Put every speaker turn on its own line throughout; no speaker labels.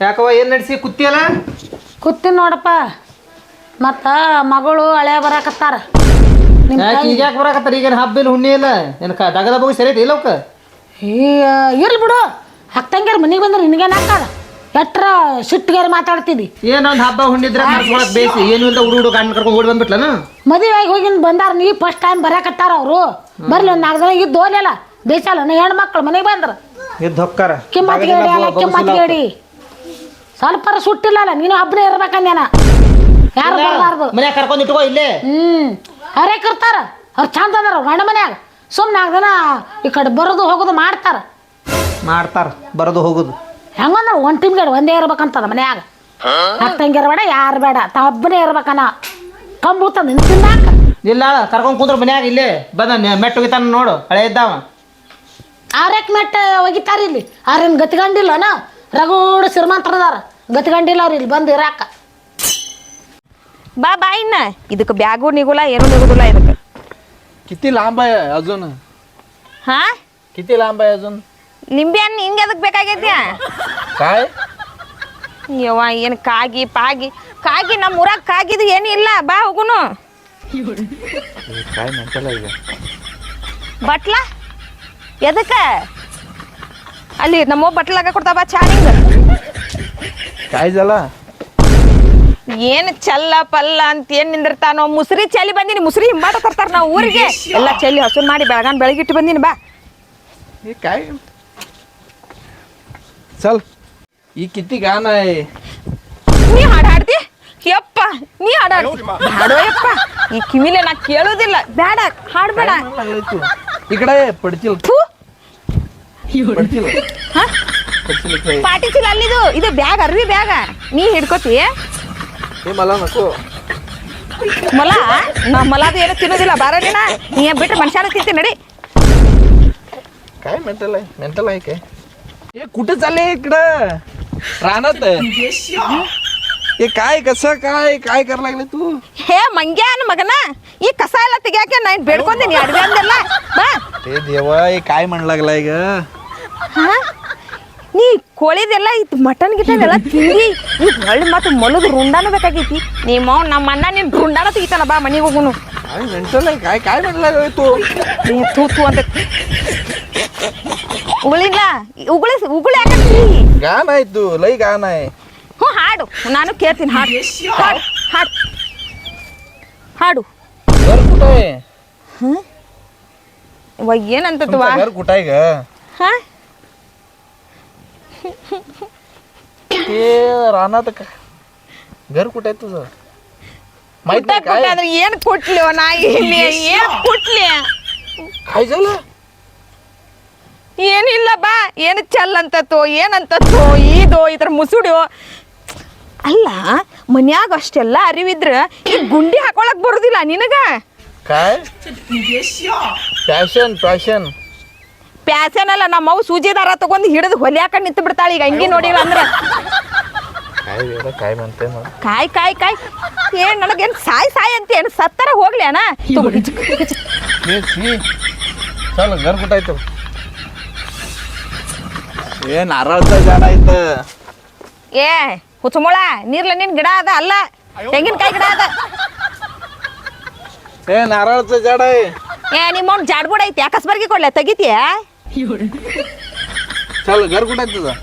ಯಾಕವ ಏನ್ ನಡೆಸಿ? ಕುತ್ತಿಯಲ್ಲ
ಕೂತೀನಿ ನೋಡಪ್ಪ. ಮತ್ತ ಮಗಳು ಹಳೆ ಬರಾಕತ್ತಾರ. ನಿಮ್
ಯಾಕೆ ಈಗ ಯಾಕೆ ಬರಾಕತ್ತಾರ? ಈಗೇನು ಹಬ್ಬ ಇಲ್ಲ ಹುಣ್ಣಿ ಇಲ್ಲ. ಏನಕ ದಗದ ಬಗ್ಗೆ ಸರಿ ಐತಿ
ಈ ಇರ್ಲಿ ಬಿಡು. ಹತ್ತಂಗ್ಯಾರ ಮನೆಗೆ ಬಂದ್ರೆ ನಿನಗೇನು ಹಾಕಾಳ ಎಟ್ರ ಸಿಟ್ಟಿಗೆ ಮಾತಾಡ್ತಿದ್ದಿ
ಏನೊಂದು ಹಬ್ಬ ಹುಣ್ಣಿದ್ರೆ ಮಾಡ್ಕೊಳಕ್ ಬೇಸಿ ಏನು ಇಲ್ಲ ಹುಡು ಹುಡು ಗಂಡ ಕರ್ಕೊಂಡು ಓಡಿ ಬಂದ್ಬಿಟ್ಲನ?
ಮದುವೆ ಆಗಿ ಹೋಗಿನ್ ಬಂದಾರ ನೀ ಫಸ್ಟ್ ಟೈಮ್ ಬರಾಕತ್ತಾರ ಅವರು. ಬರ್ಲಿ ಒಂದು ನಾಲ್ಕು ಜನ ಇದ್ದು ಹೋಗ್ಲಿಲ್ಲ ಬೇಸಲ್ಲ ನಾ ಹೆಣ್ಣು ಮಕ್ಳು ಮನೆಗೆ ಬಂದ್ರ.
ಎದ್ದು ಹೊಕ್ಕಾರ.
ಕಿಮ್ಮತ್ ಗೇಡಿ ಅಲ್ಲ ಕಿಮ್ಮತ್ ಗೇಡಿ. ಸ್ವಲ್ಪರ ಸುಟ್ಟಿಲ್ಲಲ್ಲ ನೀನು ಹಬ್ಬನೇ ಇರ್ಬೇಕಂದೇನ ಯಾರು ಬರಬಾರ್ದು
ಮನ್ಯಾಗ ಕರ್ಕೊಂಡು ಇಟ್ಕೋ ಇಲ್ಲೇ.
ಹ್ಮ್. ಅವ್ರೇ ಕರ್ತಾರ ಅವ್ರು ಚಂದ ಅದಾರ ಗಂಡ ಮನ್ಯಾಗ. ಸುಮ್ಮನೆ ನಾಲ್ಕು ಜನ ಈ ಕಡೆ ಬರೋದು ಹೋಗೋದು ಮಾಡ್ತಾರ.
ಮಾಡ್ತಾರ ಬರೋದು ಹೋಗುದು.
ಹೆಂಗಂದ್ರೆ ಒಂದು ಟೀಮ್ಗೆ ಒಂದೇ ಇರ್ಬೇಕಂತದ ಮನ್ಯಾಗ. ಅತ್ತಂಗಿರ ಬೇಡ ಯಾರು ಬೇಡ ತಬ್ಬನೇ ಇರ್ಬೇಕನ ಕಂಬುಳ್ತಾನ ನಿಂತಿಲ್ಲ
ಇಲ್ಲ ಕರ್ಕೊಂಡ್ ಕುಂದ್ರ ಮನ್ಯಾಗ ಇಲ್ಲಿ ಬಂದ ಮೆಟ್ಟ ಹೋಗಿತಾನ ನೋಡು ಹಳೆ ಇದ್ದಾವ.
ಆರಕ್ಕೆ ಮೆಟ್ಟ ಒಗಿತಾರ ಇಲ್ಲಿ. ಅವ್ರೇನು ಅಣ್ಣ ರಗೂಡ ಶ್ರೀಮಂತರದಾರ ಗತ್ಕೊಂಡಿಲ್ಲ ಅವ್ರು ಇಲ್ಲಿ ಬಂದು ಇರಾಕ.
ಬಾ ಬಾ ಇನ್ನ. ಇದಕ್ಕೆ ಬ್ಯಾಗು ನಿಗುಲ ಏನು ನಿಗುದಿಲ್ಲ ಇದಕ್ಕೆ
ಕಿತ್ತಿ ಲಾಂಬ ಅಜೂನ್
ಹಾ?
ಕಿತ್ತಿ ಲಾಂಬ ಅಜುನ್
ನಿಂಬೆ ಹಣ್ಣು ಹಿಂಗೆ ಅದಕ್ಕೆ ಬೇಕಾಗೈತಿ ಏನು ಕಾಗಿ ಪಾಗಿ? ಕಾಗಿ ನಮ್ಮ ಊರಾಗ ಕಾಗಿದು ಏನು ಇಲ್ಲ. ಬಾ ಹೋಗುನು. ಬಟ್ಲ? ಎದಕ್ಕೆ? ಅಲ್ಲಿ ನಮ್ಮ ಬಟ್ಲಾಗ ಕೊಡ್ತಾವ
ಚಾರಿಂಗ್ ಕಾಯ್ದಲ್ಲ
ಏನು ಚಲ್ಲ ಪಲ್ಲ ಅಂತ ಏನ್ ನಿಂದಿರ್ತಾನೋ? ಮುಸ್ರಿ ಚಲಿ ಬಂದಿನಿ ಮುಸ್ರಿ ಹಿಂಬಾಟ ತರ್ತಾರ ನಾವು ಊರಿಗೆ. ಎಲ್ಲ ಚಲಿ ಹಸು ಮಾಡಿ ಬೆಳಗಾನ್ ಬೆಳಗಿಟ್ಟು ಬಂದಿನಿ ಬಾ.
ಚಲ್ ಈ ಕಿತ್ತಿಗ ನಾಯಿ
ನೀ ಹಾಡು ಹಾಡ್ತಿ ಯಪ್ಪ ನೀ ಹಾಡು ಹಾಡ್ತಿ ಈ ಕಿವಿಲೆ ನಾ ಕೇಳೋದಿಲ್ಲ. ಬೇಡ ಹಾಡ್ಬೇಡ
ಈ ಕಡೆ ಪಡ್ಚಿಲ್.
ಥೂ.
ಪಡ್ಚಿಲ್.
ಹಾ? ಪಾಟಿ ಚೀಲ ಅಲ್ಲಿದು. ಇದು ಬ್ಯಾಗ್ ಅರ್ವಿ ಬ್ಯಾಗ. ನೀ ಹಿಡ್ಕೋತಿ?
ಏ ಮಲ ನಕು
ಮಲ ನಾ ಮಲಾದು ಏನೋ ತಿನ್ನೋದಿಲ್ಲ. ಬಾರ ನೀನ. ನೀ ಬಿಟ್ರೆ ಮನುಷ್ಯನ ತಿಂತೀನಿ ನಡಿ.
ಕಾಯ್ ಮೆಂಟಲ್ ಮೆಂಟಲ್ ಆಯ್ಕೆ हे कुठे चालले इकडं? रानात हे काय कसं काय काय करा लागले तू?
हे मंग्या आणि मग ना कसा कसायला ते घ्या की नाही? बेडकोन
ते देवा हे काय म्हणू लागलाय ग?
हा? ನೀ ಕೋಳಿದೆಲ್ಲ ಇತ್ತು ಮಟನ್ ಗಿಟನ್ ತಿನ್ನಿ ತಿಂದಿ ಈಗ ಹೊಳ್ಳಿ ಮತ್ತು ಮೊಲದ ರುಂಡಾನು ಬೇಕಾಗೈತಿ. ನಮ್ಮ ಅಣ್ಣ ನಿನ್ನ ರುಂಡಾನ ತೆಗಿತಾನ ಬಾ ಮನೆಗೆ ಹೋಗುನು.
ಮೆಂಟಲ್ ಕಾಯಿ ಕಾಯಿ
ಮೆಂಟಲಾಗೋಯ್ತು ನೀ ತೂತು ಅಂತ. ಉಗುಳಿಲ್ಲ ಉಗುಳಿ ಉಗುಳಿ
ಹಾಕಿ ಗಾನ ಇದ್ದು ಲೈ ಗಾನ.
ಹ್ಞೂ ಹಾಡು. ನಾನು ಕೇಳ್ತೀನಿ ಹಾಡು. ಹಾಡು ಹಾಡು. ಹಾಡು.
ಹ್ಞೂ. ಏನಂತ
ಹಾ?
ते रानात का घर कुठं आहे तुझं माहित
ಕುಟ್ಟ
नाही
ಕುಟ್ಟ
काय
ಅಂದ್ರೆ ಏನು ಕುಟ್ಲಿ ನಾ ಇಲ್ಲಿ ಏನು ಕುಟ್ಲಿ
काय झालं
ಏನಿಲ್ಲ ಬಾ ಏನು ಚಲ್ ಅಂತತ್ತೋ ಏನಂತತ್ತೋ ಈದೋ ಇದ್ರ ಮುಸುಡಿಯೋ ಅಲ್ಲ ಮನ್ಯಾಗ ಅಷ್ಟೆಲ್ಲ ಅರಿವಿದ್ರ ಈ ಗುಂಡಿ ಹಾಕೊಳಕ್ ಬರುದಿಲ್ಲ ನಿನಗ
काय पॅशन पॅशन
ಪ್ಯಾಸನಲ್ಲ ನಮ್ಮ ಅವು ಸೂಜಿ ದಾರ ತಗೊಂಡು ಹಿಡಿದು ಹೊಲಿಯಾಕ ನಿಂತು ಬಿಡ್ತಾಳೆ ಈಗ. ಅಂಗಿ ನೋಡಿಲ್ಲ ಅಂದ್ರೆ. ಕಾಯ್ ಕಾಯ್ ಕಾಯ್ ಏನ್ ನನಗೇನ್ ಸಾಯ್ ಸಾಯ್ ಅಂತ ಏನು ಸತ್ತರ ಹೋಗ್ಲಿ ಅಣ್ಣ?
ಗರ್ಗುಟಾಯ್ತು ಏನ್ ಅರಳ್ತ ಜನ ಐತ
ಏ ಹುಚ್ಚಮುಳ ನೀರ್ಲ ನಿನ್ ಗಿಡ ಅದ ಅಲ್ಲ. ತೆಂಗಿನಕಾಯಿ ಗಿಡ ಅದ.
ಏನ್ ಅರಳ್ತ ಜಡ
ಏ ನಿಮ್ಮ ಜಾಡ್ಬುಡ ಐತಿ ಅಕಸ್ಬರ್ಗಿ ಕೊಡ್ಲ ತೆಗಿತೀಯಾ?
चल घर कुठं आहे तुझं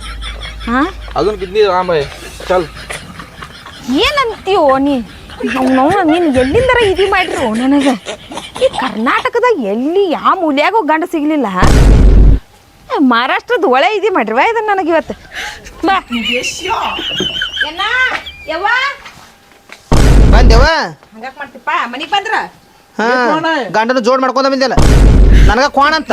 ಹಾ
अजून किती लांब आहे चल
ಏನಂತೀವೋ ನೀ ನಾವು ನೀನು ಎಲ್ಲಿಂದರ ಇದು ಮಾಡ್ರು ನನಗೆ ಈ ಕರ್ನಾಟಕದಾಗ ಎಲ್ಲಿ ಯಾವ ಮೂಲ್ಯಾಗೂ ಗಂಡ ಸಿಗ್ಲಿಲ್ಲ ಏ, ಮಹಾರಾಷ್ಟ್ರದ ಒಳೆ ಇದು ಮಾಡ್ರಿವ ಇದನ್ನ ನನಗೆ ಇವತ್ತು ಬಾ ಏನ ಯವ್ವ
ಬಂದೇವ
ಹಂಗಾಕ್ ಮಾಡ್ತಿಪ್ಪ ಮನಿಗೆ ಬಂದ್ರ
ಹಾ ಗಂಡನ ಜೋಡ್ ಮಾಡ್ಕೊಂಡ ಬಂದಿಲ್ಲ ನನಗ ಕ್ವಾಣ ಅಂತ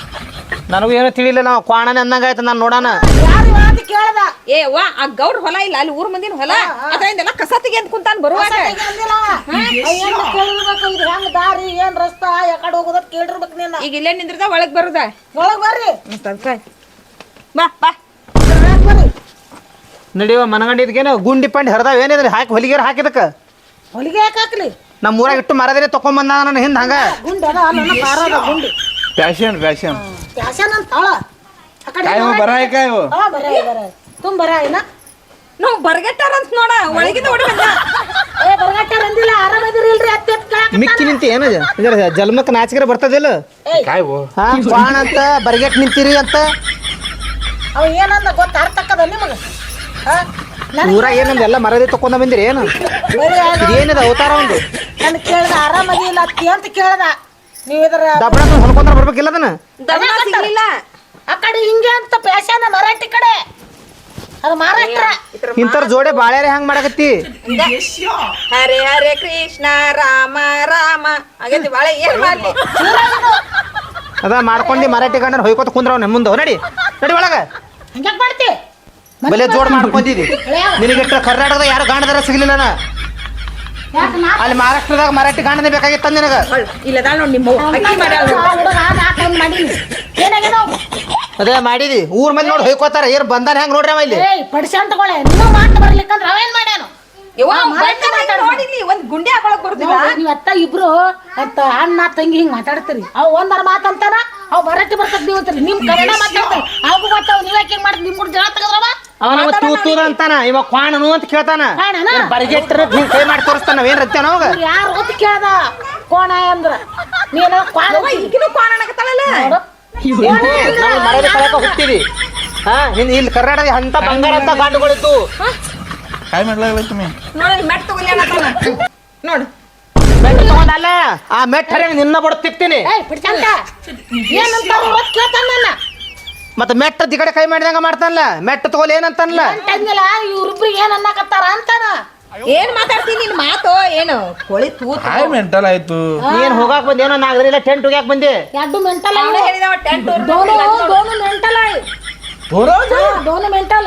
ನನಗೂ ಏನೋ ತಿಳಿಲಿಲ್ಲ ನಾವು ಕ್ವಾಣನೆ ಅಂದಂಗ ಆಯ್ತು ನಾನು ನೋಡೋಣ.
ಯಾರು ಅಂತ ಕೇಳ್ದ?
ಏ ವಾ ಆ ಗೌರ್ ಹೊಲ ಇಲ್ಲ ಅಲ್ಲಿ ಊರ್ ಮಂದಿನ ಹೊಲ. ಅದರಿಂದೆಲ್ಲ ಕಸ ತೆಗಿ ಅಂತ ಕುಂತಾನ ಬರುವಾಗ.
ಅಂದಿಲ್ಲ ಅವ. ಏನ್ ಕೇಳಿರ್ಬೇಕು? ಇದು ಹೆಂಗ್ ದಾರಿ ಏನ್ ರಸ್ತಾ? ಯಾಕಡೆ ಹೋಗೋದ ಕೇಳಿರ್ಬೇಕು ನೀನು.
ಈಗ ಇಲ್ಲೇ ನಿಂದ್ರದ ಒಳಗ್ ಬರುದ?
ಒಳಗ್ ಬರ್ರಿ.
ಅದ್ಕ ಬಾ ಬಾ.
ಒಳಗ್ ಬರ್ರಿ.
ನಡಿಯೋ ಮನಗಂಡಿದ್ಗೇನು ಗುಂಡಿ ಪಂಡಿ ಹರಿದಾವ? ಏನಿದ್ರಿ? ಹಾಕಿ ಹೊಲಿಗೆರ ಹಾಕಿದಕ್ಕೆ?
ಹೊಲಿಗೆ ಯಾಕೆ ಹಾಕ್ಲಿ?
ನಮ್ಮ ಊರಾಗ ಇಟ್ಟು ಮರದೇನೆ ತಕೊಂಬಂದ ನನ್ನ ಹಿಂದೆ ಹಂಗ?
ಗುಂಡಿ ಅದ ಪಾರದ ಗುಂಡಿ.
ಪ್ಯಾಶನ್ ಫ್ಯಾಷನ್
ಫ್ಯಾಷನ್ ಅಂತ
ಅವಳ. ಕಾಯ್ ಬರಾಯ್
ಕಾಯ್ ಬರಾಯ್ ಬರಾಯ್. ತುಂಬ ಬರಾಯ್ನ
ನಾವು ಬರ್ಗಟ್ಟಾರ ಅಂತ ನೋಡ ಒಳಗಿಂದ ಓಡಿ ಬಂದ
ಏ ಬರ್ಗಟ್ಟಾರ ಅಂದಿಲ್ಲ ಆರಾಮದಿರಿ ಇಲ್ರಿ ಅತ್ತೆ
ಮಿಕ್ಕಿ ನಿಂತಿ ಏನ ಇದರ ಜಲ್ಮಕ್ ನಾಚಿಕರ ಬರ್ತದಿಲ್ಲ?
ಕಾಯ್ ಓ
ಹಾ ಬಾಣ ಅಂತ ಬರ್ಗೆಟ್ ನಿಂತಿರಿ ಅಂತ.
ಅವ ಏನಂದ ಗೊತ್ತ ಅರ್ಥ ಆಕ್ಕದ ನಿಮಗೆ? ಹಾ
ಊರ ಏನಂದ ಎಲ್ಲ ಮರದಿ ತಕೊಂಡ ಬಂದಿರಿ ಏನು? ಏನಿದೆ ಅವತಾರ ಒಂದು?
ನಾನು ಕೇಳ್ದ ಆರಾಮದಿ ಇಲ್ಲ ಅಂತ ಕೇಳ್ದ. ನೀವ್ ಇದ್ರ
ದಬ್ಬಣ ಹೊಲ್ಕೊಂಡ್ರ ಬರ್ಬೇಕಿಲ್ಲ ಅದನ್ನ?
ಸಿಗ್ಲಿಲ್ಲ.
ಆ ಕಡೆ ಹಿಂಗೆ ಅಂತ ಪ್ಯಾಶನ್ ಮರಾಠಿ ಕಡೆ. ಅದು ಮಹಾರಾಷ್ಟ್ರ.
ಇಂಥವ್ರ ಜೋಡೆ ಬಾಳ್ಯಾರ ಹೆಂಗ್ ಮಾಡಕತ್ತಿ?
ಹರೇ ಹರೇ ಕೃಷ್ಣ ರಾಮ ರಾಮ. ಬಾಳೆ ಏನ್ ಮಾಡ್ಲಿ?
ಅದ ಮಾಡ್ಕೊಂಡು ಮರಾಠಿ ಗಂಡನ ಹೊಯ್ಕೋತ ಕುಂದ್ರ ಅವ್ನ ಮುಂದೆ. ನಡಿ ನಡಿ ಒಳಗ.
ಹಂಗ್ಯಾಕ್ ಮಾಡ್ತಿ?
ಬಲೆ ಜೋಡ್ ಮಾಡ್ಕೊಂಡಿದಿ ನಿನಗೆ ಕರ್ನಾಟಕದ ಯಾರು ಗಾಣದಾರ ಸಿಗ್ಲಿಲ್ಲ
ನಾನು ನಾ.
ಅಲ್ಲಿ ಮಹಾರಾಷ್ಟ್ರದಾಗ ಮರಾಠಿ ಗಾಣನೇ ಬೇಕಾಗಿತ್ತ ನಿನಗ?
ಇಲ್ಲದ ನೋಡಿ ನಿಮ್ಮ?
ಅದೇ ಮಾಡಿದಿ. ಊರ್ ಮಂದಿ ನೋಡಿ ಹೋಯ್ಕೋತಾರ. ಏನ್ ಬಂದಾನ ಹೆಂಗ್ ನೋಡ್ರಿ ಇಲ್ಲಿ?
ಏಯ್ ಪಡಿಸ್ಯಾನ್ ತಗೊಳ್ಳಿ. ನೀವು ಮಾತು ಬರ್ಲಿಕ್ಕಂದ್ರ ಅವೇನ್ ಮಾಡ್ಯಾನು?
ಒಂದ್ ಗುಂಡಿ ಹಾಕೊಳಕ್ ಬರುದಿಲ್ಲ?
ನೀವ್ ಅತ್ತ ಇಬ್ರು ಅತ್ತ ಅಣ್ಣ ತಂಗಿ ಹಿಂಗ್ ಮಾತಾಡ್ತೀರಿ. ಅವ್ ಒಂದರ ಮಾತಂತಾನ ಅವ್ ಬರಟ್ಟಿ ಬರ್ತದ ನೀವು ಅಂತೀರಿ. ನಿಮ್ ಕನ್ನಡ ಮಾತಾಡ್ತಾರೆ. ಅವು ಬರ್ತಾವ ನೀವ್ ಯಾಕೆ ಹಿಂಗ್ ಮಾಡ್ತೀರಿ? ನಿಮ್ ಕೂಡ ಜಗಳ ತೆಗದ್ರವ?
ಅವನ ತೂ ತೂದ ಅಂತಾನ ಇವಾಗ ಕ್ವಾಣನು ಅಂತ ಕೇಳ್ತಾನ? ಬರಿಗೆಟ್ರ ಹಿಂಗ್ ಕೈ ಮಾಡಿ ತೋರಿಸ್ತಾನ ನಾವ್ ಏನ್ ರತ್ಯಾನ ಅವಾಗ?
ಯಾರು ಗೊತ್ತ ಕೇಳ್ದ? ಕೋಣ ಅಂದ್ರ. ನೀನು ಕ್ವಾಣ
ಈಗಿನೂ ಕ್ವಾಣ ಅನ್ನಕತ್ತಾಳಲ್ಲ.
ನಾವು ಮರದಿ ಕಳಕ ಹುಟ್ಟಿದಿ ಹಾ ಇಲ್ಲಿ ಕರ್ನಾಟಕ ಅಂತ ಬಂಗಾರ ಅಂತ ಗಾಂಡುಗಳಿತ್ತು
काय म्हटलं लागलं तुम्ही
ನೋಡಿ ಮೆಟ್ ತಗೊಲಿ ಅನ್ನತಾನ ನೋಡು
ಮೆಟ್ಟ ತಗೊಂಡಲ್ಲ ಆ ಮೆಟ್ಟ ಹರಿಯಂಗ್ ನಿನ್ನ ಬಡ ತಿಕ್ತೀನಿ
ಏಯ್ ಬಿಡ್ಸಂತ ಏನಂತ ಗೊತ್ತ ಕೇಳ್ತಾನ ನನ್ನ
ಮತ್ತೆ ಮೆಟ್ಟ ಈ ಕಡೆ ಕೈ ಮಾಡಿದಂಗ ಮಾಡ್ತಾನಲ್ಲ ಮೆಟ್ಟ ತಗೋಲ್ ಏನಂತಾನಲ್ಲ
ಅಂಟಂಗಿಲ್ಲ ಇವ್ರಿಬ್ರಿಗೆ ಏನ್ ಅನ್ನಕತ್ತಾರ ಅಂತಾನ
ಏನ್ ಮಾತಾಡ್ತೀನಿ ನಿನ್ ಮಾತು ಏನು ಕೋಳಿ ತೂತ್
काय मेंटल आहे तू
ನೀನ್ ಹೋಗಾಕ್ ಬಂದಿ ಏನೋ ನಾಗರಿಲ್ಲ ಟೆಂಟ್ ಹೋಗ್ಯಾಕ್ ಬಂದಿ
ಎರಡು ಮೆಂಟಲ್
ಅವನೇ ಹೇಳಿದವ ಟೆಂಟ್
दोनों दोनों मेंटल आहे
थोडं
हा, दोनों मेंटल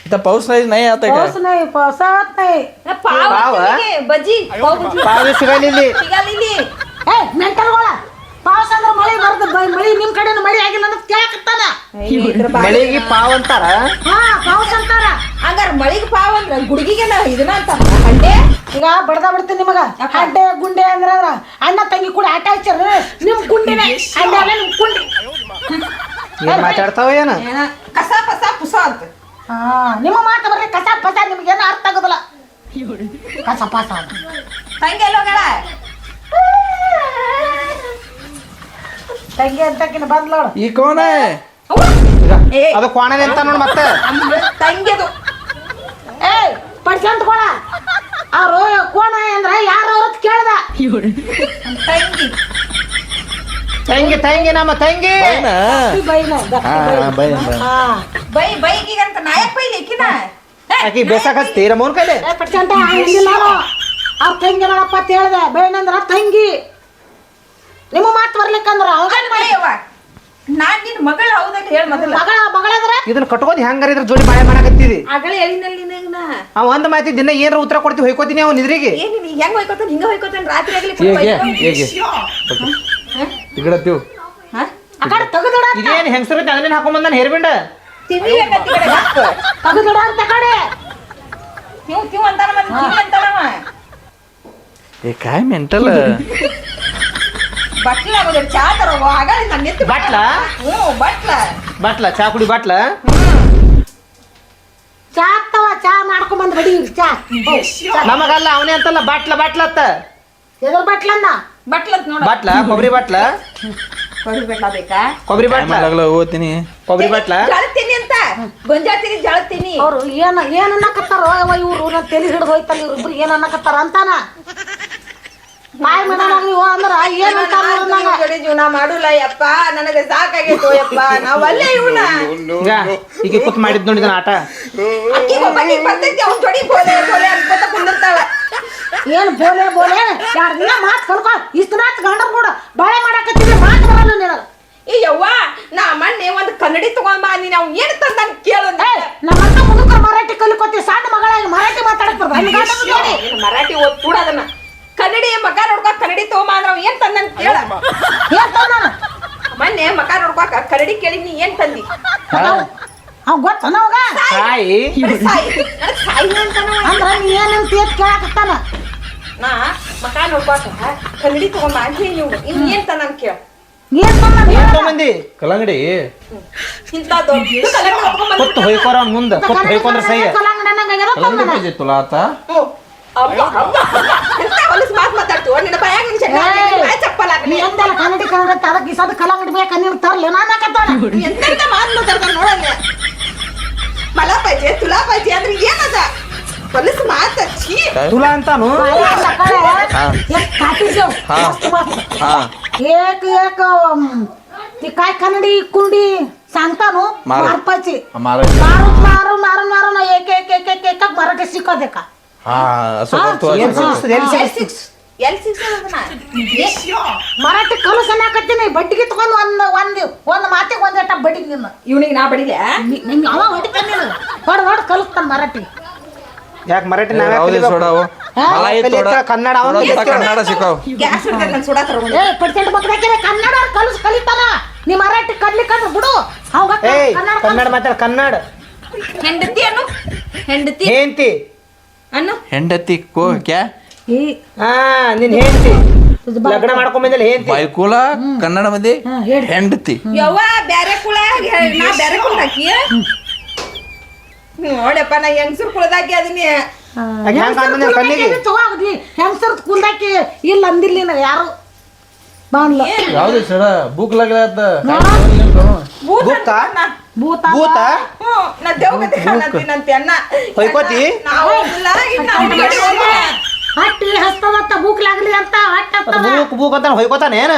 बरं आहे ना
आम्ही बरे या
हा
आम्ही बरे या
इथं पाऊस नाही नाही आता काय
पाऊस नाही पावसाळ्यात नाही
ಪಾವ್
ಪಾವ?
ತಿನ್ನಿಗೆ, ಬಜ್ಜಿ ಪಾವ್ ಬಜ್ಜಿ
ಪಾವಿ ಸಿಗಲ್ಲ ಇಲ್ಲಿ
ಸಿಗಲ್ಲ ಇಲ್ಲಿ
ಏ ಮೆಂಟಲ್ಗಳ ಪಾವಸ ಅಂದ್ರೆ ಮಳೆ ಬರ್ದ ಮಳಿ ನಿಮ್ ಕಡೆ ಮಳಿ ಆಗಿಲ್ಲ ಅನ್ನೋದು ಕೇಳಕತ್ತಾನ
ಇದ್ರ ಬಾ-
ಮಳಿಗೆ ಪಾವ್ ಅಂತಾರ
ಹಾ ಪಾವಸ ಅಂತಾರ
ಹಂಗಾರ ಮಳಿಗೆ ಪಾವ್ ಅಂದ್ರ ಗುಡುಗಿಗೆಲ್ಲ ಇದನ್ನ ಅಂತ ಹಂಡೆ
ಈಗ ಬಡ್ದ ಬಿಡ್ತೀನಿ ನಿಮಗ ಅಡ್ಡೆ ಗುಂಡೆ ಅಂದ್ರ ಅಣ್ಣ ತಂಗಿ ಕೂಡ ಆಟ ಹಚ್ಚಾರ ನಿಮ್ ಗುಂಡಿನೇ ಅಡ್ಡೆ ಅಲ್ಲ ನಿಮ್ ಗುಂಡಿ
ಏನ್ ಮಾತಾಡ್ತಾವ ಏನ
ಏನ ಕಸ ಪಸ ಪುಸ ಅಂತ
ಆ ನಿಮ್ಮ ಮಾತು ಬರ್ರಿ ಕಸ ಪಸ ನಿಮ್ಗೇನು ಅರ್ಥ ಆಗೋದಿಲ್ಲ. ಕಸ ಪಸ.
ತಂಗಿ ಎಲ್ಲೋಗಳ
ತಂಗಿ ಅಂತಕಿನ
ಬಂದ್ಲೋಡ ಈ ಕೋಣೆ.
ಏ!
ಅದು ಕೋಣೆ ಅಂತ ನೋಡು ಮತ್ತೆ.
ತಂಗಿದು.
ಏ ಪಡ್ಸಂತ ಕೋಣ ಆ ರೋ ಕೋಣ ಅಂದ್ರೆ ಯಾರು ಅವ್ರದ್ದು ಕೇಳ್ದ.
ತಂಗಿ.
ತಂಗಿ ತಂಗಿ ನಮ್ಮ ತಂಗಿ.
ಬೈ
ಬೈಗಿಗಂತ ನಾಯಕ್ ಬೈ ಲೇಕಿನ
ಆಕಿ ಬೇಸಾಕತ್ತೀರ ಮೂರ್ ಕೈಲಿ?
ಪಟ್ಕಂತ ಹಂಗಿಲ್ಲ ಅವ್ರ ತಂಗಿ ನೋಡಪ್ಪ ಅಂತ ಹೇಳ್ದೆ. ಬೇಣಂದ್ರ ತಂಗಿ. ನಿಮ್ಮ ಮಾತು ಬರ್ಲಿಕ್ಕಂದ್ರ ಅವಾಗ
ನಾನ್ ನಿನ್ ಮಗಳ ಹೌದಂತ ಹೇಳ ಮೊದಲ.
ಮಗಳ ಮಗಳದ್ರ
ಇದನ್ನ ಕಟ್ಕೋದ್ ಹೆಂಗಾರ ಇದ್ರ ಜೋಡಿ ಬಾಳೆ ಮಾಡಕತ್ತಿದಿ
ಅಗಳ ಎಳಿನಲ್ಲಿ ನಿನಗ
ಆ ಒಂದ್ ಮಾತಿ ದಿನ ಏನ್ರ ಉತ್ತರ ಕೊಡ್ತಿ ಹೋಯ್ಕೋತೀನಿ ಅವ್ನ ನಿದ್ರಿಗೆ.
ಏನ್ ನೀ ಹೆಂಗ್ ಹೋಯ್ಕೋತಾನ? ಹಿಂಗ ಹೋಯ್ಕೋತಾನ? ರಾತ್ರಿ ಆಗ್ಲಿ
ತಿಗಡ
ತಿವ್ ಅಕಡೆ ತಗದಡ
ಇದೇನ್ ಹೆಂಗಸರ ತಂಗನೇನ ಹಾಕೊಂಡ್ ಬಂದಾನ ಹೇರ್ ಬಿಂಡ
ತಿವಿ ಅಂತ ತಿಗಡ. ಹಾಕು
ತಗದಡ ಅಂತ ಕಡೆ.
ತಿವ್ ತಿವ್ ತಿವಿ
ಏ ಕಾಯ್ ಮೆಂಟಲ್.
ಬಟ್ಲ ಚಾ ತರವ? ಆಗಲಿ ನಾನು
ನಿಂತು ಚಾ ಕುಡಿ ಬಟ್ಲ?
ಚಾ ಆಗ್ತಾವ ಚಾ ಮಾಡ್ಕೊಂಬಂದು ಬಡಿ ಚಾ.
ನಮಗಲ್ಲ ಅವನೇ ಅಂತಲ್ಲ ಬಾಟ್ಲ ಬಾಟ್ಲ ಅತ್ತ
ಎದ್ರ ಬಾಟ್ಲನ್ನ?
ಬಟ್ಲತ್ ನೋಡ.
ಬಟ್ಲ ಕೊಬ್ಬರಿ ಬಟ್ಲ.
ಕೊಬ್ಬರಿ ಬಟ್ಲ ಬೇಕಾ?
ಬಟ್ಲ.
ಓದ್ತೀನಿ
ಕೊಬ್ಬರಿ ಬಟ್ಲ.
ಜಳತೀನಿ ಅಂತ. ಗೊಂಜಾತೀನಿ ಜಳತೀನಿ.
ಅವರು ಏನ ಏನನ್ನ ಅನ್ನಕತ್ತಾರ ಇವ್ರು ನನ್ನ ತಲೆ ಹಿಡಿದು ಹೋಯ್ತಲ್ಲ ಇವ್ರು ಇಬ್ರು ಏನ ಅನ್ನಕತ್ತಾರ ಅಂತಾನ? ಬಾಯ್ ಮಾಡಲಾಗ್ಲಿ ನೀವು ಅಂದ್ರ ಏನ್ ಅಂತಾರ ನೋಡು ನಂಗ.
ಜೋಡಿ ಜೀವನ ಮಾಡುಲ್ಲ ಯಪ್ಪ ನನಗೆ ಸಾಕಾಗೈತೋ ಯಪ್ಪ ನಾವ್ ಅಲ್ಲೇ ಇವನ.
ಈಗ ಈಗ ಕೂತ್ ಮಾಡಿದ್ ನೋಡಿ ಇದನ್ನ ಆಟ.
ಅಕ್ಕಿ ಒಬ್ಬನಿಗೆ ಬರ್ತೈತಿ ಅವ್ನ ಜೋಡಿ ಬೋಲೆ ಬೋಲೆ ಅನ್ಕೋತ ಕುಂದಿರ್ತಾಳ
ಏನ್ ಬೋಲೆ ಬೋಲೆ? ಯಾರ್ ದಿನ ಮಾತ್ ಕಲ್ಕೊ ಇಷ್ಟ ಗಂಡ ಕೂಡ ಬಾಳೆ ಮಾಡಾಕತ್ತಿದ್ರೆ ಮಾತ್ ಬರಲ್ಲ ನಿನಗ.
ಈ ಯವ್ವ ನಾ ಮೊನ್ನೆ ಒಂದ್ ಕನ್ನಡಿ ತಗೊಂಡ್ ಬಾ ನೀನ್ ಅವ್ನ್ ಏನ್ ತಂದ ಕೇಳು ಅಂದೆ.
ನಮ್ಮಂತ ಮುದುಕರ ಮರಾಠಿ ಕಲಿಕೋತಿ ಸಣ್ಣ ಮಗಳಾಗಿ ಮರಾಠಿ ಮಾತಾಡಕ್
ಏನ್ ಮರಾಠಿ ಓದ್ ಕೂಡ ಅದನ್ನ. ಕನ್ನಡಿ ಮಗ ನೋಡ್ಕ ಕನ್ನಡಿ ತಗೊಂಬ ಅಂದ್ರ ಅವ್ ಏನ್ ತಂದ ಕೇಳ.
ಏನ್ ನಾನು
ಮೊನ್ನೆ ಮಗ ನೋಡ್ಕೊಕ ಕನ್ನಡಿ ಕೇಳಿದ್ನಿ ನೀ ಏನ್ ತಂದಿ?
ಅವ್ ಗೊತ್ತ ನವಾಗ
ತಾಯಿ.
ಅಂದ್ರ ನೀ ಏನಂತ ಏತ್
ನಾ ಮಕ ನೋಡ್ಕೊಕ ಕನ್ನಡಿ ತಗೊಂಬ ಅಂತ ಹೇಳಿ ನೀವು ಇನ್ ಏನ್ ಕೇಳ.
ಏನ್
ಏನ್ ಕೊತ್ತು ಹೊಯ್ಕೋರ ಅವ್ನ್ ಮುಂದ ಕೊತ್ತು ಹೊಯ್ಕೊಂಡ್ರೆ ಸಹ್ಯ
ಕಲ್ಲಂಗಡಿ ಬೀಜ ತುಲಾ ಆತ
ಹ್ಞೂ. ಅಮ್ಮ, ಅಮ್ಮ. ಎಂತ ಹೊಲಸ್ ಮಾತ್ ಮಾತಾಡ್ತೀವ ನಿನ್ನ ಬಾಯಾಗ ನಿನ್ ಚಡ್ಡ ಹಾಕ್ಲಿ, ನಿನ್ ಬಾಯಾಗ್ ಚಪ್ಪಲ್ ಹಾಕ್ಲಿ.
ನೀ ಎಂದೆಲ್ಲ ಕನ್ನಡಿ ಕನ್ನಡ ಅದಕ್ಕೆ ಈ ಸದ ಕಲ್ಲಂಗಡಿ ಬೇಕ ನೀನು ತರ್ಲಿ ನಾನು ಹಾಕತ್ತಾನ
ಎಂತೆಂತ ಮಾತ್ ಮಾತಾಡ್ತಾನ ನೋಡಲ್ಲ ಮಲ ಪಾಯ್ಜೆ ತುಲಾ ಪಾಯ್ಜೆ ಅಂದ್ರೆ ಏನದ ಹೊಲಸ್ ಮಾತ ಛೀ
ತುಲಾ ಅಂತಾನು
काटीचं
हा.
मस्त मस्त
ಹಾ
एक एक अम, ती काय कन्नडी कुंडी सांगता नो
मार.
मारपाची
मार
मारून मारून मारून मारून एक एक एक एक एक एक मराठी शिकवते का ಮರಾಠಿ ಕಲಸ ಅನ್ನಕತ್ತೀನಿ ಬಡ್ಡಿಗೆ ತಗೊಂಡು ಒಂದ್ ಒಂದ್ ಒಂದ್ ಮಾತಿಗೆ ಒಂದ್ ಎಟ್ಟ ಬಡ್ಡಿಗೆ ನಿನ್ನ
ಇವನಿಗೆ ನಾ ಬಡಿಲೆ
ಹೊಡ್ ಹೊಡ್ ಕಲಸ್ತ ಮರಾಠಿ.
ಯಾಕೆ ಮರಾಠಿ ನಾವೇ
ಕನ್ನಡ ಕನ್ನಡ
ಸಿಕ್ಕಾವ್. ಪರ್ಸೆಂಟ್ ಕನ್ನಡ ಕಲಿಸ್ ಕಲಿತಾನ. ನೀ ಮರಾಠಿ ಕಲಿಕಂದ್ರೆ ಬಿಡು. ಕನ್ನಡ
ಮಾತಾಡ ಕನ್ನಡ.
ಹೆಂಡತಿ ಅನ್ನು ಹೆಂಡತಿ?
ಹೆಂಡತಿ.
ಅಣ್ಣ?
ಹೆಂಡತಿ ಕೋಕ್ಯ
ಈ
ಹಾ ನಿನ್ ಹೇಳ್ತಿ ಲಗ್ನ ಮಾಡ್ಕೊಂಡ್
ಬೈಕುಲ
ಕನ್ನಡ ಮಂದಿ
ಹೆಂಡತಿ.
ಯವ್ವ ಬ್ಯಾರೆ ಕುಳ ಹೇ- ಬ್ಯಾರೆ ಕುಳ ಹಾಕಿಯ ನೋಡಪ್ಪ ನಾ ಹೆಂಗಸರು ಕುಳದಾಕಿ ಅದನ್ನ
ಆಕೆ
ಹೆಂಗಸರ್ ಕುಲ್ದಾಕಿ ಇಲ್ಲ ಅಂದಿರ್ಲಿ ನಿನಗೆ ಯಾರು. ಬಾಂಡ್ಲ
ಯಾವ್ದು ಸರ? ಬುಕ್ ಲಗ್ಲ ಬುಕ್
ಭೂತ
ಭೂತ?
ಹ್ಞೂ ನಾ ದೇವಗತಿ ಕಾಣತ್ತೀನಂತೆ ಅನ್ನ
ಹೊಯ್ಕೋತಿ?
ನಾವು ಇಲ್ಲ ಇನ್ನ ಅವ್ನ ಕಡೆ ಹೋಗೋಣ.
ಹಟ್ಟಿ ಹಸ್ತವತ್ತ ಬೂಕ್ ಲಾಗ್ಲಿ ಅಂತ ಹೊಟ್ಟೆ ಹಸ್ತದ.
ಬೂಕ್ ಬೂಕ್ ಅಂತ ಹೊಯ್ಕೋತಾನ ಏನ?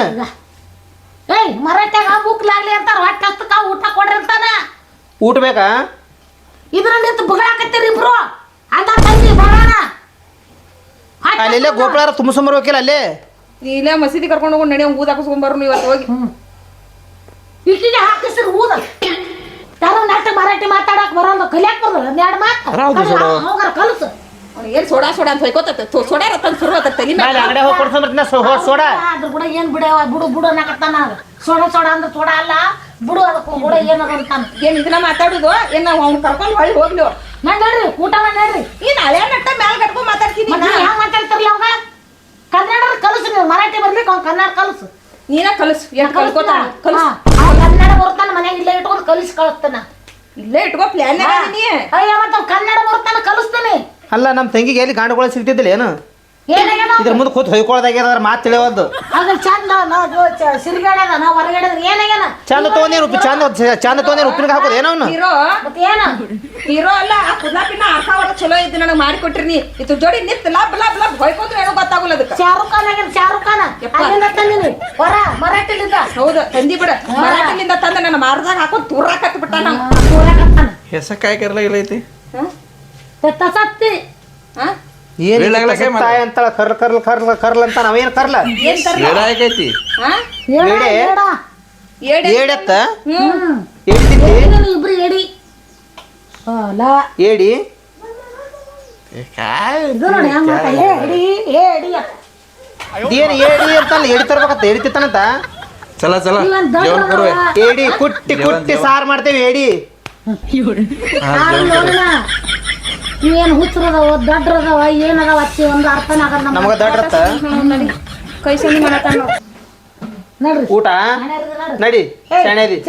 ಏಯ್ ಮರಾಠ್ಯಾಗ ಬೂಕ್ ಲಾಗ್ಲಿ ಅಂತ ಹೊಟ್ಟೆ ಹಸ್ತಕ ಊಟ ಕೊಡ್ರಿ ಅಂತಾನ
ಊಟ ಬೇಕಾ?
ಇದ್ರ ನಿಂತು ಬುಗಳಾಕತ್ತೀರಿ ಇಬ್ರು. ಅಂತ ತಂಗಿ ಬರೋಣ
ತುಂಬ ಗೋಪುರ ಹೋಗಿಲ್ಲ ಅಲ್ಲೇ?
ನೀ ಇಲ್ಲೇ ಮಸೀದಿ ಕರ್ಕೊಂಡು ಹೋಗಿ ನಡಿ ಊದ ಹಾಕಿಸ್ಕೊಂಡ್ ಬರೋನು ಇವತ್ತು ಹೋಗಿ
ಇಕ್ಕಿಗೆ ಹಾಕಿಸ್ರಿ ಊದ. ಯಾರೋ ನಾಟ ಮರಾಠಿ ಮಾತಾಡಕ್ ಬರಲ್ಲ ಕಲಿಯಾಕ್ ಬರಲ್ಲ ಒಂದ್ ಮಾತು. ಹೋಗಾರ ಕಲಸು
ಅವ್ನು ಏನ್ ಸೋಡಾ ಸೋಡ ಅಂತ ಹೋಯ್ಕೋತ ಸೋಡಾ ರತನ್ ಶುರು ಆತ ತಲಿ
ಮೇಲೆ ಅಂಗಡಿ ಹೋಗಿ ಕೊಡ್ಸಂಬರ್ತೀನಿ ಸೋಡ.
ಅದ್ರ ಕೂಡ ಏನ್ ಬಿಡವ ಬಿಡು ಬಿಡು ಅನ್ನಕತ್ತಾನ ಸೋಡ ಸೋಡ ಅಂದ್ರೆ ಸೋಡ ಅಲ್ಲ ಬಿಡು ಅದಕ್ಕೂ ಕೂಡ ಏನದ ಅಂತಾನ.
ಏನ್ ಇದನ್ನ ಮಾತಾಡುದು? ಏನ್ ಅವ್ನ ಅವ್ನು ಕರ್ಕೊಂಡು ಹೊಳ್ಳಿ ಹೋಗ್ಲಿ
ನಾನು ನೋಡ್ರಿ ಊಟ ಮಾಡಿ ನೋಡ್ರಿ
ಈ ನಾಳೆ ನಟ್ಟ ಮ್ಯಾಲ್ ಕಟ್ಕೊಂಡ್ ಮಾತಾಡ್ತೀನಿ
ಮತ್ತೆ
ನಾ.
ಹೆಂಗ್ ಮಾತಾಡ್ತಾರಲ್ಲ ಅವಾಗ? ಕನ್ನಡ ಕಲಸು ನೀವು ಮರಾಠಿ ಬರ್ಬೇಕು ಅವ್ನ್ ಕನ್ನಡ ಕಲಸು
ನೀನ ಕಲಸು ಕಲ್ಕೋತಾನ?
ಕನ್ನಡ ಬರ್ತಾನ ಮನೆಗೆ ಇಲ್ಲೇ ಇಟ್ಕೊಂಡು ಕಲಿಸಿ ಕಳಿಸ್ತಾನ
ಇಲ್ಲೇ ಇಟ್ಕೋ ಪ್ಲಾನ್ ನೀ
ಅಯ್ಯ ಮತ್ತೆ ಕನ್ನಡ ಬರ್ತಾನ ಕಲಿಸ್ತಾನೆ.
ಅಲ್ಲ ನಮ್ಮ ತಂಗಿಗೆ ಎಲ್ಲಿ ಗಾಂಡುಗಳು ಸಿಗ್ತಿದ್ದಿಲ್ಲ ಏನು? ಇದ್ರ ಮುಂದೆ ಕೂತ್ ಹೊಯ್ಕೊಳ್ದಾಗ್ಯದ ಮಾತು ತಿಳಿಯೋದು
ಅದ್ರ ಚಂದ ಸಿರಿಗಡೆದ ನಾ ಹೊರಗಡೆ ಏನಾಗ್ಯಾನ
ಚಂದ ತೋನೇ ರೂಪಿ ಚಂದ ಚಂದ ತೋನೇ ರೂಪಿನ ಹಾಕೋದು ಏನೋ
ಹೀರೋ
ಮತ್ತೇನ
ಹೀರೋ ಅಲ್ಲ ಕುಲಾಪಿನ ಅರ್ಥ ಹೊರ ಚಲೋ ಇದ್ದು ನನಗೆ ಮಾಡಿ ಕೊಟ್ರಿ ನೀ. ಇದು ಜೋಡಿ ನಿತ್ ಲಾಬ್ ಲಾಬ್ ಲಾಬ್ ಹೊಯ್ಕೋದ್ರೆ ಏನೋ ಗೊತ್ತಾಗಲ್ಲ ಅದಕ್ಕೆ.
ಶಾರುಖ್ ಖಾನ್ ಆಗ್ಯಾನ ಶಾರುಖ್ ಖಾನ್ ಅಲ್ಲಿಂದ ತಂದಿನಿ ಹೊರ ಮರಾಠಿಲಿಂದ?
ಹೌದು ತಂದಿ ಬಿಡ. ಮರಾಠಿಲಿಂದ ತಂದ ನನ್ನ ಮಾರದಾಗ ಹಾಕೊಂಡು ತೂರಾಕತ್ ಬಿಟ್ಟ
ನಾ
ತೂರಾಕತ್ತಾನ. ಹೆಸರು ಕಾಯ್ಕಿರ್ಲಾಗಿಲ್ಲ ಐತಿ? ಸತ್ತಿ.
ಹಾಂ?
ಏನ್ ಕರ್ಲ ಕರ್ಲ ಕರ್ಲ ಅಂತ ಕರ್ಲ
ಏಡಿ
ಅಂತಲ್ಲ ಏಡಿ ಏಡಿ ಕುಟ್ಟಿ ಕುಟ್ಟಿ ಸಾರ್ ಏಡಿ
ಇವೇನು ಹುಚ್ಚರದವ ದೊಡ್ಡರದವ ಏನದವ ಅತ್ತಿ? ಒಂದು ಅರ್ಥನ ಆಗಲ್ಲ ನಮ್ಗೆ.
ದೊಡ್ಡತ್ತ
ಕೈ ಸಂದಿ ಮಾಡತ್ತಾನ ನೋಡು.
ನೋಡ್ರಿ.
ಊಟ? ನಡಿ.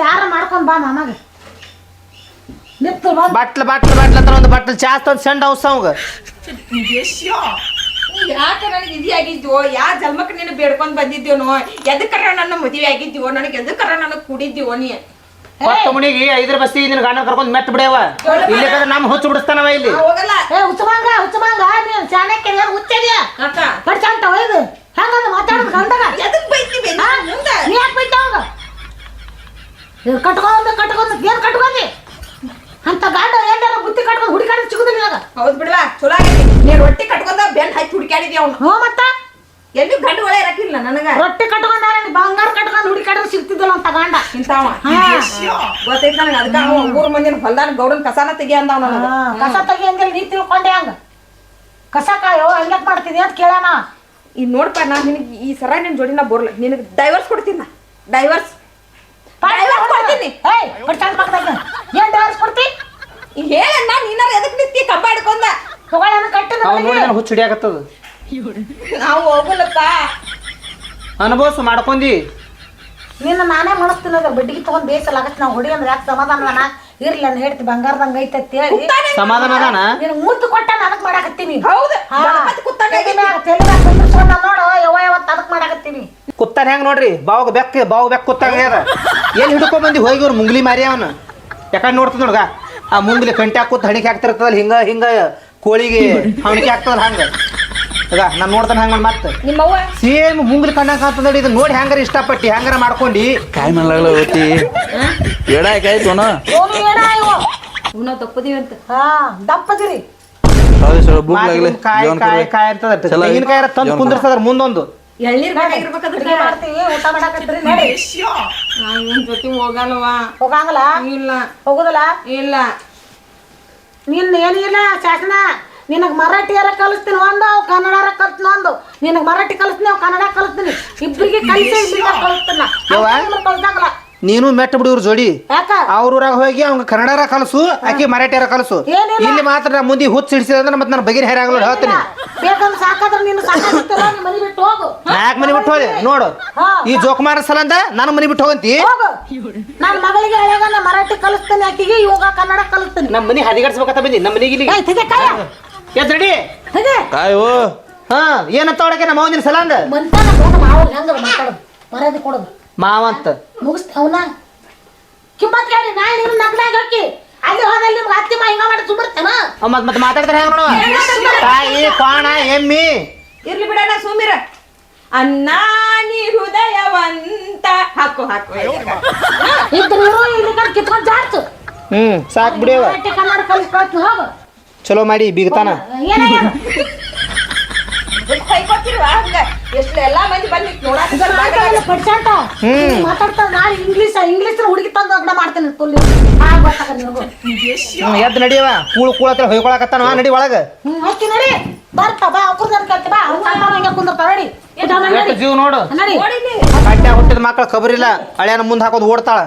ಚಾರ ಮಾಡ್ಕೊಂಡ್ ಬಾ ಮಾಮಾಗ. ನಿತ್ತು ಬಾ.
ಬಾಟ್ಲ್ ಬಾಟ್ಲ್ ಬಾಟ್ಲ್ ಅಂತ ಒಂದು ಬಾಟ್ಲ್. ಚಾ ತಂದು ಸೆಂಡ್ ಔಸ ಅವಂಗ.
ನೀ ಯಾಕ ನನಗೆ ಇದು ಆಗಿದ್ಯೋ? ಯಾ ಜನ್ಮಕ್ಕೆ ನೀನು ಬೇಡ್ಕೊಂಡ್ ಬಂದಿದ್ಯೋನೋ ಎದಕ್ಕರ ನನ್ನ ಮದುವೆ ಆಗಿದ್ಯೋ? ನನಗೆ ಎದಕ್ಕರ ನನಗೆ ಕುಡಿದ್ಯೋ ನೀ?
ಕೊತ್ತ ಮುನಿಗೆ ಐದರ ಬಸ್ತಿ ನಿನ್ ಗಂಡ ಕರ್ಕೊಂಡ್ ಮೆತ್ತ ಬಿಡ್ಯಾವ. ಇಲ್ಲಿ ನಮ್ಮ ಹುಚ್ಚು ಬಿಡಿಸ್ತಾನವ ಇಲ್ಲಿ.
ಹೋಗಲ್ಲ.
ಏ ಹುಚ್ಚಮಂಗ ಹುಚ್ಚಮಂಗ ನೀನ್ ಶಾಣಕ್ಕೆ ಏನಾರು ಹುಚ್ಚದಿಯ
ಕಾಕ
ಪಡ್ಸಂತ ಒಯ್ದು. ಹೆಂಗದ ಮಾತಾಡೋದು ಗಂಡಗ?
ಎದಕ್ ಬೈತೀವಿ
ಹಾ? ನೀ ಯಾಕೆ ಬೈತ ಅವಂಗ ಕಟ್ಕೊಂಡ್ ಕಟ್ಕೊಂಡ್ ಏನ್ ಕಟ್ಕೊಂಡಿ? ಅಂತ ಗಾಂಡ ಎಲ್ಲಾರ ಬುತ್ತಿ ಕಟ್ಕೊಂಡು ಹುಡುಕಾಡಿ ಸಿಗುದಿಲ್ಲ ಹೌದು
ಹೌದ್ ಬಿಡ್ವಾ ಚಲೋ ಆಗೈತಿ. ನೀನ್ ರೊಟ್ಟಿ ಕಟ್ಕೊಂಡ ಬೆನ್ ಹಾಕಿ ಹುಡುಕಾಡಿದ್ಯ ಅವ್ನು?
ಹ್ಞೂ ಮತ್ತ?
ಎಲ್ಲಿ ಗಂಡ ಒಳ್ಳೆ ಇರಕಿಲ್ಲ ನನಗ?
ರೊಟ್ಟಿ ಕಟ್ಕೊಂಡಾರ ಬಂಗಾರ ಕಟ್ಕೊಂಡು ಹುಡಿ ಹುಡುಕಾಡಿದ್ರೆ ಸಿಗ್ತಿದ್ದಲ್ಲ ಅಂತ ಗಂಡ.
ಇಂತಾವ
ಹಾ.
ಗೊತ್ತೈತಿ ನನಗ ಅದಕ್ಕ ಅವ ಮೂರು ಮಂದಿನ ಹೊಲ್ದಾನ ಗೌಡನ್ ಕಸಾನ ತೆಗಿ ಅಂದಾವ ನನಗ.
ಕಸ ತೆಗಿ ಅಂದ್ರೆ ನೀ ತಿಳ್ಕೊಂಡೆ ಹಂಗ. ಕಸ ಕಾಯೋ ಹಂಗ್ಯಾಕ್ ಮಾಡ್ತೀನಿ ಅಂತ ಕೇಳೋಣ.
ಈಗ ನೋಡ್ಪ ನಾ ನಿನಗೆ ಈ ಸರ ನಿನ್ ಜೋಡಿನ ನಾ ಬೋರ್ಲ ನಿನಗೆ ಡೈವರ್ಸ್ ಕೊಡ್ತೀನಿ? ನಾ ಡೈವರ್ಸ್ ಡೈವರ್ಸ್ ಕೊಡ್ತೀನಿ.
ಏಯ್ ಪಡ್ಸಂತ ಪಕ್ಕದಾಗ ಏನ್ ಡೈವರ್ಸ್ ಕೊಡ್ತಿ?
ಈಗ ಹೇಳಣ್ಣ ನೀನಾರ ಎದಕ್ ನಿಂತಿ ಕಂಬ ಹಿಡ್ಕೊಂಡ
ತಗೊಳ್ಳೋಣ ಕಟ್ಟಿದ
ಅವ್ ನೋಡಿ ಹುಚ್ಚು ಹಿಡಿಯಾಕತ್ತದ
ನಾವು ಹೋಗಲ್ಲಪ್ಪ
ಅನುಭವಿಸ್ ಮಾಡ್ಕೊಂಡಿ.
ನಿನ್ನ ನಾನೇ ಮನಸ್ತಿನ ಅದ್ರ ಬಡ್ಡಿಗೆ ತಗೊಂಡ್ ಬೇಸಲಾಗತ್ತೆ ನಾವು ಹೊಡಿ ಅಂದ್ರೆ ಯಾಕೆ ಸಮಾಧಾನ ಇರ್ಲಿ ನಾನು ಹೇಳ್ತಿ ಬಂಗಾರದಂಗ ಐತೆ ಅಂತ ಹೇಳಿ.
ಸಮಾಧಾನ ಅದಾನ
ನಿನ್ ಮುದ್ದು ಕೊಟ್ಟ ಅದಕ್ಕೆ ಮಾಡಾಕತ್ತೀನಿ.
ಹೌದು
ನೋಡು ಯಾವ ಯಾವತ್ತು ಅದಕ್ಕೆ ಮಾಡಾಕತ್ತೀನಿ.
ಕುತ್ತಾನ ಹೆಂಗ್ ನೋಡ್ರಿ? ಬಾವಾಗ ಬೆಕ್ಕ ಬಾವಾಗ ಬೆಕ್ಕ ಕುತ್ತಾಗ ಅದ ಎಲ್ಲಿ ಹಿಡ್ಕೊಂಡ್ ಬಂದಿ? ಹೋಗಿ ಅವ್ರು ಮುಂಗ್ಲಿ ಮಾರಿ ಅವನು. ಯಾಕಂಡ್ ನೋಡ್ತದ ನೋಡ್ಗ? ಆ ಮುಂಗ್ಲಿ ಕಂಟ್ಯಾಗ ಕೂತ್ ಹಣಿಕೆ ಹಾಕ್ತಿರ್ತದಲ್ಲ ಹಿಂಗ ಹಿಂಗ ಕೋಳಿಗೆ ಹಣಿಕೆ ಹಾಕ್ತದ ಹಂಗ. ಈಗ ನಾನು ನೋಡ್ತಾನೆ ಹಂಗ ಮತ್ತೆ.
ನಿಮ್ಮವ್ವ?
ಸೇಮ್ ಮುಂಗ್ಲಿ ಕಣ್ಣಾಗ ಕಾಣ್ತದ ಇದನ್ನ ನೋಡಿ ಹೆಂಗಾರ ಇಷ್ಟಪಟ್ಟು ಹೆಂಗಾರ ಮಾಡ್ಕೊಂಡು.
ಕಾಯಿ ಓತಿ ಅಂತ.
ಹಾ ದಪ್ಪದಿರಿ.
ಕಾಯಿ ಕಾಯಿ ಮುಂದೊಂದು.
ಊಟ ನೋಡಿ. ಹೋಗಂಗಲ್ಲ.
ಇಲ್ಲ.
ಹೋಗುದಲ್ಲ?
ಇಲ್ಲ.
ನಿನ್ನ ಏನಿಲ್ಲ ಶಾಸನ? ನಿನಗ್ ಮರಾಠಿಯರ ಕಲಿಸ್ತೀನಿ ಒಂದು ಅವು ಕನ್ನಡರ ಕಲ್ತೀನಿ ಒಂದು. ನಿನಗ್ ಮರಾಠಿ ಕಲಿಸ್ತೀನಿ ಅವು ಕನ್ನಡ ಕಲಿಸ್ತೀನಿ. ಇಬ್ಬರಿಗೆ ಕಲಿಸಿ ಇಲ್ಲಿಂದ ಕಲಿಸ್ತೀನಿ
ಯವ್ವ?
ಕಲ್ಸಂಗಲ್ಲ
ನೀನು ಮೆಟ್ಟ ಬಿಡು ಇವ್ರ ಜೋಡಿ.
ಯಾಕ?
ಅವ್ರ ಊರಾಗ ಹೋಗಿ ಅವ್ನ ಕನ್ನಡ ಕಲಸು ಆಕಿ ಮರಾಠಿಯರ ಕಲಸು.
ಏನಿಲ್ಲ.
ಇಲ್ಲಿ ಮಾತ್ರ ನಾ ಮುಂದೆ ಹುಚ್ಚ ಸಿಡಿಸಿದ್ರೆ ಮತ್ತೆ ನಾನು ಬಗೆರ್ ಹೇರಾಗಲ್ಲ ಹೇಳ್ತೀನಿ.
ಬೇಕಂದ್ರೆ ಸಾಕಾದ್ರೆ ನೀನು ಸಾಕಾಗುತ್ತಿಲ್ಲ ನಿಮ್ಮ ಮನೆ ಬಿಟ್ಟು ಹೋಗು.
ನಾಲ್ಕು ಮನೆ ಬಿಟ್ಟು ಹೋದೆ. ನೋಡು.
ಹಾ.
ಈ ಜೋಕುಮಾರ ಸಲಂದ ನನ್ನ ಮನೆ ಬಿಟ್ಟು ಹೋಗಂತಿ.
ಹೋಗು. ನನ್ನ ಮಗಳಿಗೆ ಹೇಳಿಗ ನಾ ಮರಾಠಿ ಕಲಿಸ್ತೀನಿ ಆಕಿಗೆ ಇವಾಗ ಕನ್ನಡ ಕಲಿಸ್ತೀನಿ.
ನಮ್ಮ ಮನೆ ಹದಿಗಡ್ಸ್ಬೇಕಂತ ಬಂದಿ. ನಮ್ಮ ಮನೆಗೆ ಇಲ್ಲಿ
ಏ ತೆಗೆ ಕಾಯ
ಎದ್ ರೆಡಿ
ಓ
ಹಾ ಏನ ಹೊಡಕ್ಕೆ ನಮ್ಮ ಮಾವನ ಸಲಂದ
ಮಂತಾನ ಹೋಗ ಮಾವರ್ ಹೆಂಗರ ಮಾತಾಡದು? ಮರ್ಯಾದೆ ಕೊಡೋದು.
ಮಾವ ಅಂತ.
ಮುಗಿಸ್ ಅವನ? ಕಿಮ್ಮತ್ ಹೇಳಿ ನಾ ನಿನ್ನ ನಗ್ನಾಗ ಹಾಕಿ ಅಲ್ಲಿ ಹೋದಲ್ಲಿ ನಿಮ್ಗೆ ಅತ್ತಿ ಮಾ ಹಿಂಗ ಮಾಡಿ ಸುಮ್ಮರ್ತೇನ
ಮತ್ ಮತ್ತೆ ಮಾತಾಡ್ತಾರೆ ಹೆಂಗ ನೋಡು ತಾಯಿ ಕೋಣ ಎಮ್ಮಿ.
ಇರ್ಲಿ ಬಿಡ ನಾ ಸುಮಿರ ಹೃದಯವಂತ. ಹಾಕು ಹಾಕು
ಇದ್ರು ಇಲ್ಲಿ ಕಡೆ ಕಿತ್ಕೊಂಡು ಜಾಡ್ತು
ಹ್ಮ್ ಸಾಕ್ ಬಿಡಿಯವ
ಕನ್ನಡ ಕಲಿಸ್ಕೊಳ್ತು ಹೋಗು.
ಚಲೋ ಮಾಡಿ ಬೀಗ್ತಾನ. ಎದ್ ನಡಿಯವ ಕೂಳು ಕೂಳ ಹತ್ರ ಹೊಯ್ಕೊಳಕತ್ತಾನ. ನಡಿ ಒಳಗ. ಜೀವ ನೋಡು. ಹುಟ್ಟಿದ ಮಕ್ಕಳ ಕಬರಿಲ್ಲ. ಹಳ್ಯಾನ ಮುಂದೆ ಹಾಕೋದು ಓಡ್ತಾಳ.